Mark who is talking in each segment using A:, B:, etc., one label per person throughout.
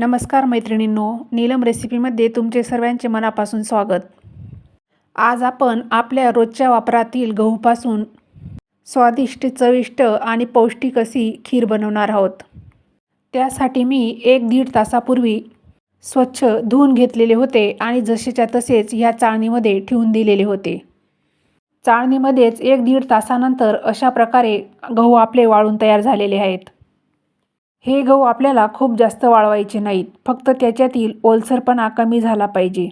A: नमस्कार मैत्रिणींनो नीलम रेसिपीमध्ये तुमचे सर्वांचे मनापासून स्वागत. आज आपण आपल्या रोजच्या वापरातील गहूपासून स्वादिष्ट चविष्ट आणि पौष्टिक अशी खीर बनवणार आहोत. त्यासाठी मी एक दीड तासापूर्वी स्वच्छ धुवून घेतलेले होते आणि जसेच्या तसेच ह्या चाळणीमध्ये ठेवून दिलेले होते. चाळणीमध्येच एक दीड तासानंतर अशा प्रकारे गहू आपले वाळून तयार झालेले आहेत. हे गहू आपल्याला खूप जास्त वाळवायचे नाहीत. फक्त त्याच्यातील ओलसरपणा कमी झाला पाहिजे.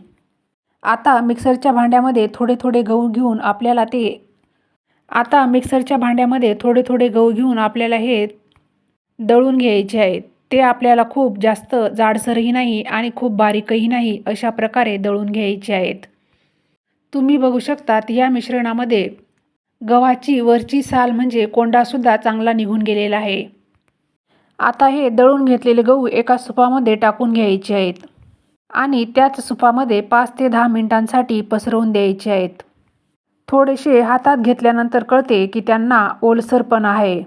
A: आता मिक्सरच्या भांड्यामध्ये थोडे थोडे गहू घेऊन आपल्याला ते आता मिक्सरच्या भांड्यामध्ये थोडे थोडे गहू घेऊन आपल्याला हे दळून घ्यायचे आहेत. ते आपल्याला खूप जास्त जाडसरही नाही आणि खूप बारीकही नाही अशा प्रकारे दळून घ्यायचे आहेत. तुम्ही बघू शकतात या मिश्रणामध्ये गव्हाची वरची साल म्हणजे कोंडासुद्धा चांगला निघून गेलेला आहे. आता हे दळून घेतलेले गहू एका सुपामध्ये टाकून घ्यायचे आहेत. आणि त्याच सुपामध्ये पाच ते दहा मिनिटांसाठी पसरवून द्यायचे आहेत. थोडेसे हातात घेतल्यानंतर कळते की त्यांना ओलसरपण आहे.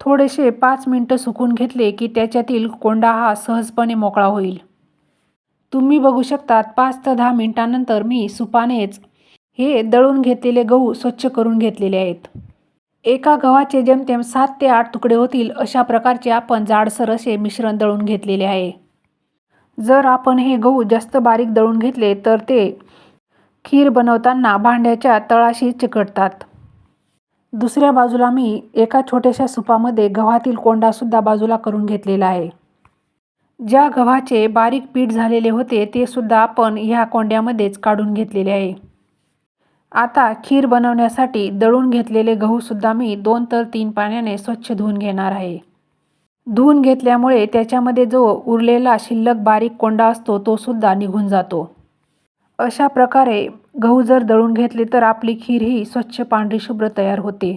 A: थोडेसे पाच मिनटं सुकून घेतले की त्याच्यातील कोंडा हा सहजपणे मोकळा होईल. तुम्ही बघू शकतात पाच ते दहा मिनिटांनंतर मी सुपानेच हे दळून घेतलेले गहू स्वच्छ करून घेतलेले आहेत. एका गव्हाचे जेमतेम सात ते आठ तुकडे होतील अशा प्रकारचे आपण जाडसर असे मिश्रण दळून घेतलेले आहे. जर आपण हे गहू जास्त बारीक दळून घेतले तर ते खीर बनवताना भांड्याच्या तळाशी चिकटतात. दुसऱ्या बाजूला मी एका छोट्याशा सुपामध्ये गव्हातील कोंडासुद्धा बाजूला करून घेतलेला आहे. ज्या गव्हाचे बारीक पीठ झालेले होते ते सुद्धा आपण ह्या कोंड्यामध्येच काढून घेतलेले आहे. आता खीर बनवण्यासाठी दळून घेतलेले गहूसुद्धा मी दोन तर तीन पाण्याने स्वच्छ धुवून घेणार आहे. धुवून घेतल्यामुळे त्याच्यामध्ये जो उरलेला शिल्लक बारीक कोंडा असतो तो सुद्धा निघून जातो. अशा प्रकारे गहू जर दळून घेतले तर आपली खीर ही स्वच्छ पांढरी शुभ्र तयार होते.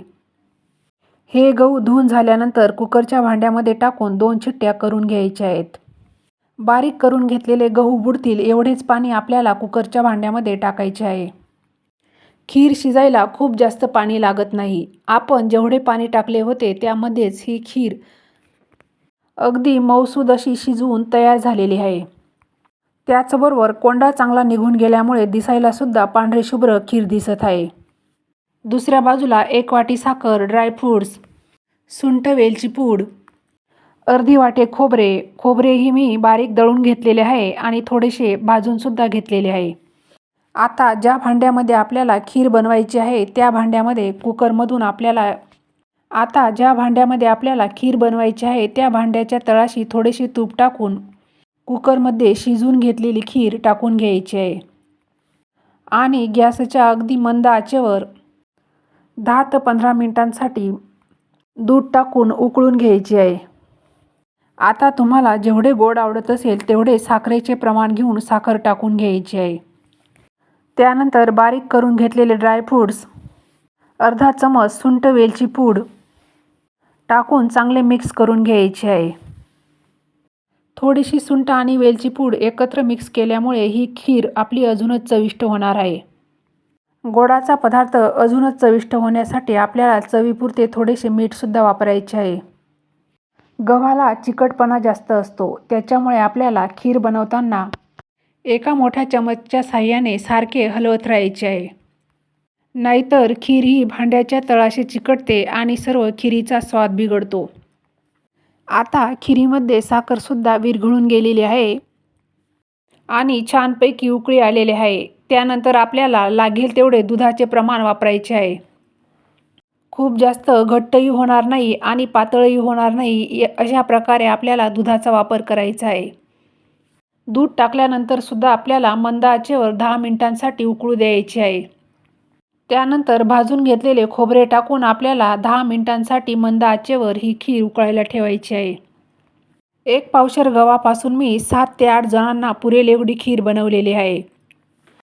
A: हे गहू धुवून झाल्यानंतर कुकरच्या भांड्यामध्ये टाकून दोन चिट्ट्या करून घ्यायच्या आहेत. बारीक करून घेतलेले गहू बुडतील एवढेच पाणी आपल्याला कुकरच्या भांड्यामध्ये टाकायचे आहे. खीर शिजायला खूप जास्त पाणी लागत नाही. आपण जेवढे पाणी टाकले होते त्यामध्येच ही खीर अगदी मऊसूद अशी शिजवून तयार झालेली आहे. त्याचबरोबर कोंडा चांगला निघून गेल्यामुळे दिसायलासुद्धा पांढरे शुभ्र खीर दिसत आहे. दुसऱ्या बाजूला एक वाटी साखर ड्रायफ्रूट्स सुंठ वेलची पूड अर्धी वाटे खोबरे. खोबरेही मी बारीक दळून घेतलेले आहे आणि थोडेसे भाजूनसुद्धा घेतलेले आहे. आता ज्या भांड्यामध्ये आपल्याला खीर बनवायची आहे त्या भांड्यामध्ये कुकरमधून आपल्याला आता ज्या भांड्यामध्ये आपल्याला खीर बनवायची आहे त्या भांड्याच्या तळाशी थोडेसे तूप टाकून कुकरमध्ये शिजवून घेतलेली खीर टाकून घ्यायची आहे. आणि गॅसच्या अगदी मंद आचेवर दहा ते पंधरा मिनिटांसाठी दूध टाकून उकळून घ्यायची आहे. आता तुम्हाला जेवढे गोड आवडत असेल तेवढे साखरेचे प्रमाण घेऊन साखर टाकून घ्यायची आहे. त्यानंतर बारीक करून घेतलेले ड्रायफ्रूट्स अर्धा चमच सुंट वेलची पूड टाकून चांगले मिक्स करून घ्यायचे आहे. थोडीशी सुंठ आणि वेलची पूड एकत्र मिक्स केल्यामुळे ही खीर आपली अजूनच चविष्ट होणार आहे. गोडाचा पदार्थ अजूनच चविष्ट होण्यासाठी आपल्याला चवीपुरते थोडेसे मीठसुद्धा वापरायचे आहे. गव्हाला चिकटपणा जास्त असतो त्याच्यामुळे आपल्याला खीर बनवताना एका मोठ्या चमचच्या साह्याने सारखे हलवत राहायचे आहे. नाहीतर खीर ही भांड्याच्या तळाशी चिकटते आणि सर्व खिरीचा स्वाद बिघडतो. आता खिरीमध्ये साखरसुद्धा विरघळून गेलेली आहे. आणि छानपैकी उकळी आलेली आहे. त्यानंतर आपल्याला लागेल तेवढे दुधाचे प्रमाण वापरायचे आहे. खूप जास्त घट्टही होणार नाही आणि पातळही होणार नाही अशा प्रकारे आपल्याला दुधाचा वापर करायचा आहे. दूध टाकल्यानंतर सुद्धा आपल्याला मंद आचेवर दहा मिनिटांसाठी उकळू द्यायचे आहे. त्यानंतर भाजून घेतलेले खोबरे टाकून आपल्याला दहा मिनिटांसाठी मंद आचेवर ही खीर उकळायला ठेवायची आहे. एक पावशर गव्हापासून मी सात ते आठ जणांना पुरेल एवढी खीर बनवलेली आहे.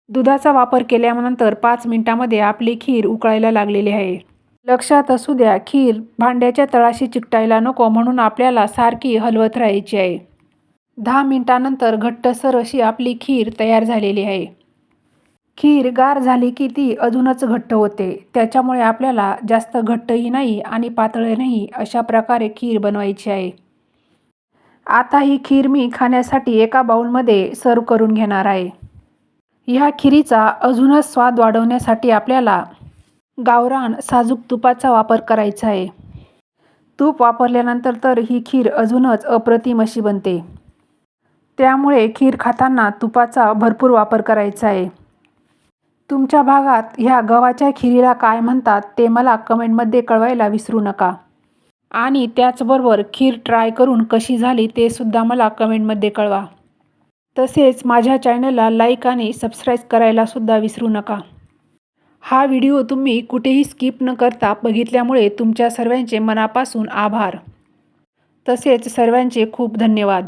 A: दुधाचा वापर केल्यानंतर पाच मिनिटामध्ये आपली खीर उकळायला लागलेली आहे. लक्षात असू द्या खीर भांड्याच्या तळाशी चिकटायला नको म्हणून आपल्याला सारखी हलवत राहायची आहे. दहा मिनटानंतर घट्टसर अशी आपली खीर तयार झालेली आहे. खीर गार झाली की ती अजूनच घट्ट होते. त्याच्यामुळे आपल्याला जास्त घट्टही नाही आणि पातळही नाही अशा प्रकारे खीर बनवायची आहे. आता ही खीर मी खाण्यासाठी एका बाऊलमध्ये सर्व करून घेणार आहे. ह्या खिरीचा अजूनच स्वाद वाढवण्यासाठी आपल्याला गावरान साजूक तुपाचा वापर करायचा आहे. तूप वापरल्यानंतर तर ही खीर अजूनच अप्रतिम अशी बनते. त्यामुळे खीर खाताना तुपाचा भरपूर वापर करायचा आहे. तुमच्या भागात ह्या गव्हाच्या खिरीला काय म्हणतात ते मला कमेंटमध्ये कळवायला विसरू नका. आणि त्याचबरोबर खीर ट्राय करून कशी झाली ते सुद्धा मला कमेंटमध्ये कळवा. तसेच माझ्या चॅनलला लाईक आणि सबस्क्राईब करायला सुद्धा विसरू नका. हा व्हिडिओ तुम्ही कुठेही स्किप न करता बघितल्यामुळे तुमच्या सर्वांचे मनापासून आभार. तसेच सर्वांचे खूप धन्यवाद.